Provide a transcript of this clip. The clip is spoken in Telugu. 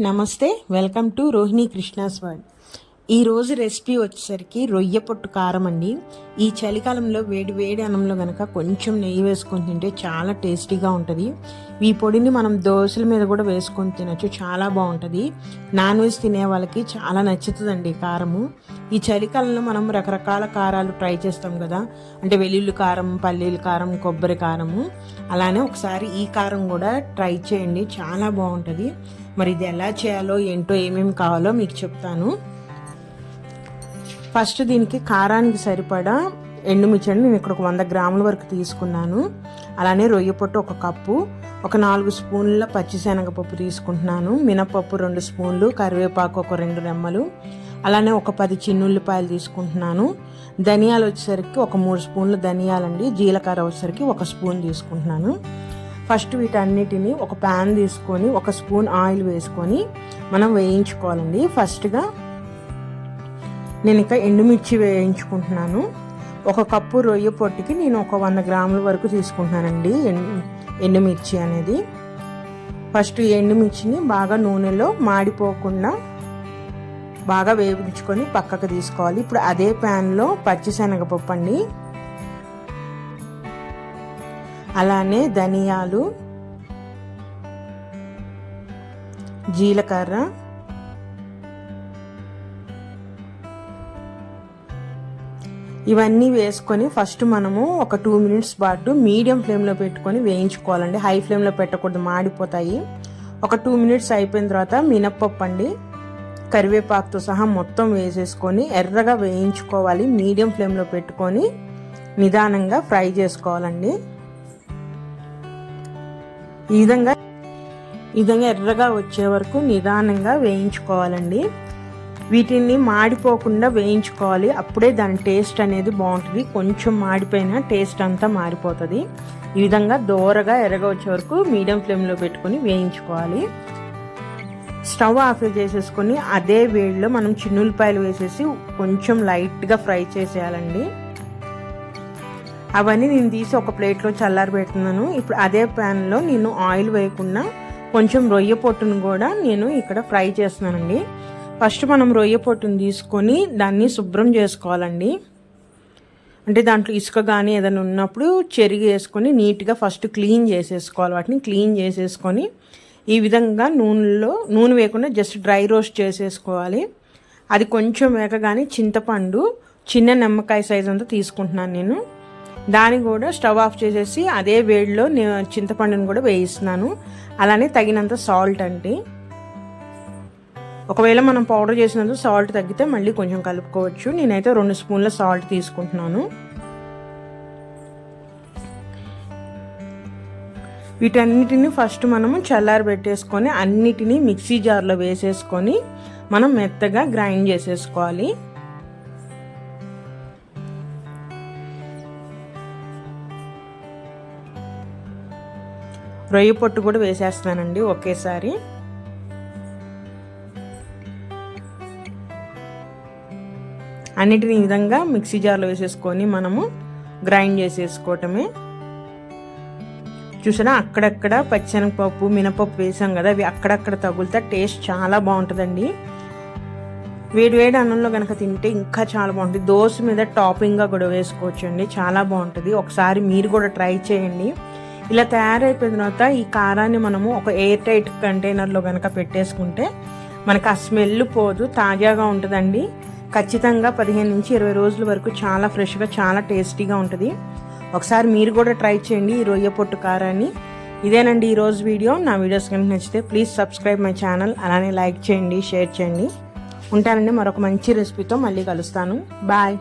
నమస్తే welcome to Rohini Krishna's world ఈరోజు రెసిపీ వచ్చేసరికి రొయ్య పొట్టు కారం అండి. ఈ చలికాలంలో వేడి వేడి అన్నంలో కనుక కొంచెం నెయ్యి వేసుకొని తింటే చాలా టేస్టీగా ఉంటుంది. ఈ పొడిని మనం దోశల మీద కూడా వేసుకొని తినచ్చు చాలా బాగుంటుంది. నాన్ వెజ్ తినే వాళ్ళకి చాలా నచ్చుతుందండి కారము. ఈ చలికాలంలో మనం రకరకాల కారాలు ట్రై చేస్తాం కదా. అంటే వెల్లుల్లి కారం పల్లీల కారం కొబ్బరి కారము. అలానే ఒకసారి ఈ కారం కూడా ట్రై చేయండి చాలా బాగుంటుంది. మరి ఇది ఎలా చేయాలో ఏంటో ఏమేమి కావాలో మీకు చెప్తాను. ఫస్ట్ దీనికి కారానికి సరిపడా ఎండుమిర్చండి నేను ఇక్కడ ఒక వంద గ్రాముల వరకు తీసుకున్నాను. అలానే రొయ్య పొట్టు ఒక కప్పు ఒక నాలుగు స్పూన్ల పచ్చిశనగపప్పు తీసుకుంటున్నాను. మినపప్పు రెండు స్పూన్లు కరివేపాకు ఒక రెండు రెమ్మలు అలానే ఒక పది చిన్నుల్లిపాయలు తీసుకుంటున్నాను. ధనియాలు వచ్చేసరికి ఒక మూడు స్పూన్లు ధనియాలండి. జీలకర్ర వచ్చేసరికి ఒక స్పూన్ తీసుకుంటున్నాను. ఫస్ట్ వీటన్నిటిని ఒక ప్యాన్ తీసుకొని ఒక స్పూన్ ఆయిల్ వేసుకొని మనం వేయించుకోవాలండి. ఫస్ట్గా నేను ఇక ఎండుమిర్చి వేయించుకుంటున్నాను. ఒక కప్పు రొయ్య పొట్టికి నేను ఒక వంద గ్రాముల వరకు తీసుకుంటున్నానండి ఎండుమిర్చి అనేది. ఫస్ట్ ఎండుమిర్చిని బాగా నూనెలో మాడిపోకుండా బాగా వేయించుకొని పక్కకు తీసుకోవాలి. ఇప్పుడు అదే ప్యాన్లో పచ్చిశనగపప్పు అండి. అలానే ధనియాలు జీలకర్ర ఇవన్నీ వేసుకొని ఫస్ట్ మనము ఒక టూ మినిట్స్ పాటు మీడియం ఫ్లేమ్లో పెట్టుకొని వేయించుకోవాలండి. హై ఫ్లేమ్లో పెట్టకూడదు మాడిపోతాయి. ఒక టూ మినిట్స్ అయిపోయిన తర్వాత మినప్పప్పు అండి కరివేపాకుతో సహా మొత్తం వేసేసుకొని ఎర్రగా వేయించుకోవాలి. మీడియం ఫ్లేమ్లో పెట్టుకొని నిదానంగా ఫ్రై చేసుకోవాలండి. ఈ విధంగా ఈ విధంగా ఎర్రగా వచ్చే వరకు నిదానంగా వేయించుకోవాలండి. వీటిని మాడిపోకుండా వేయించుకోవాలి. అప్పుడే దాని టేస్ట్ అనేది బాగుంటుంది. కొంచెం మాడిపోయిన టేస్ట్ అంతా మారిపోతుంది. ఈ విధంగా దోరగా ఎరగవచ్చే వచ్చే వరకు మీడియం ఫ్లేమ్లో పెట్టుకొని వేయించుకోవాలి. స్టవ్ ఆఫ్ చేసేసుకొని అదే వేడిలో మనం చిన్నులపాయలు వేసేసి కొంచెం లైట్గా ఫ్రై చేసేయాలండి. అవన్నీ నేను తీసి ఒక ప్లేట్లో చల్లారి పెడుతున్నాను ఇప్పుడు అదే ప్యాన్లో నేను ఆయిల్ వేయకుండా కొంచెం రొయ్య పొట్టును కూడా నేను ఇక్కడ ఫ్రై చేస్తున్నానండి. ఫస్ట్ మనం రొయ్య పొట్టును తీసుకొని దాన్ని శుభ్రం చేసుకోవాలండి. అంటే దాంట్లో ఇసుక కానీ ఏదైనా ఉన్నప్పుడు చెరిగి వేసుకొని నీట్గా ఫస్ట్ క్లీన్ చేసేసుకోవాలి. వాటిని క్లీన్ చేసేసుకొని ఈ విధంగా నూనెలో నూనె వేయకుండా జస్ట్ డ్రై రోస్ట్ చేసేసుకోవాలి. అది కొంచెం వేగగానే చింతపండు చిన్న నిమ్మకాయ సైజ్ అంతా తీసుకుంటున్నాను నేను. దాన్ని కూడా స్టవ్ ఆఫ్ చేసేసి అదే వేడిలో చింతపండుని కూడా వేయిస్తున్నాను. అలానే తగినంత సాల్ట్ అండి. ఒకవేళ మనం పౌడర్ చేసినందుకు సాల్ట్ తగ్గితే మళ్ళీ కొంచెం కలుపుకోవచ్చు. నేనైతే రెండు స్పూన్ల సాల్ట్ తీసుకుంటున్నాను. వీటన్నిటిని ఫస్ట్ మనము చల్లారి పెట్టేసుకొని అన్నిటినీ మిక్సీ జార్లో వేసేసుకొని మనం మెత్తగా గ్రైండ్ చేసేసుకోవాలి. రొయ్య పొట్టు కూడా వేసేస్తానండి ఒకేసారి. అన్నిటిని విధంగా మిక్సీ జార్లో వేసేసుకొని మనము గ్రైండ్ చేసేసుకోవటమే. చూసారా? అక్కడక్కడ పచ్చనపప్పు మినపప్పు వేసాం కదా అవి అక్కడక్కడ తగులుతా టేస్ట్ చాలా బాగుంటుందండి. వేడి వేడి అన్నంలో కనుక తింటే ఇంకా చాలా బాగుంటుంది. దోశ మీద టాపింగ్గా కూడా వేసుకోవచ్చు అండి చాలా బాగుంటుంది. ఒకసారి మీరు కూడా ట్రై చేయండి. ఇలా తయారైపోయిన తర్వాత ఈ కారాన్ని మనము ఒక ఎయిర్ టైట్ కంటైనర్లో కనుక పెట్టేసుకుంటే మనకు ఆ స్మెల్ పోదు తాజాగా ఉంటుందండి. ఖచ్చితంగా పదిహేను నుంచి ఇరవై రోజుల వరకు చాలా ఫ్రెష్గా చాలా టేస్టీగా ఉంటుంది. ఒకసారి మీరు కూడా ట్రై చేయండి ఈ రొయ్య పొట్టు కారాన్ని. ఇదేనండి ఈరోజు వీడియో. నా వీడియోస్ కనుక నచ్చితే ప్లీజ్ సబ్స్క్రైబ్ మై ఛానల్ అలానే లైక్ చేయండి షేర్ చేయండి. ఉంటానండి మరొక మంచి రెసిపీతో మళ్ళీ కలుస్తాను. బాయ్.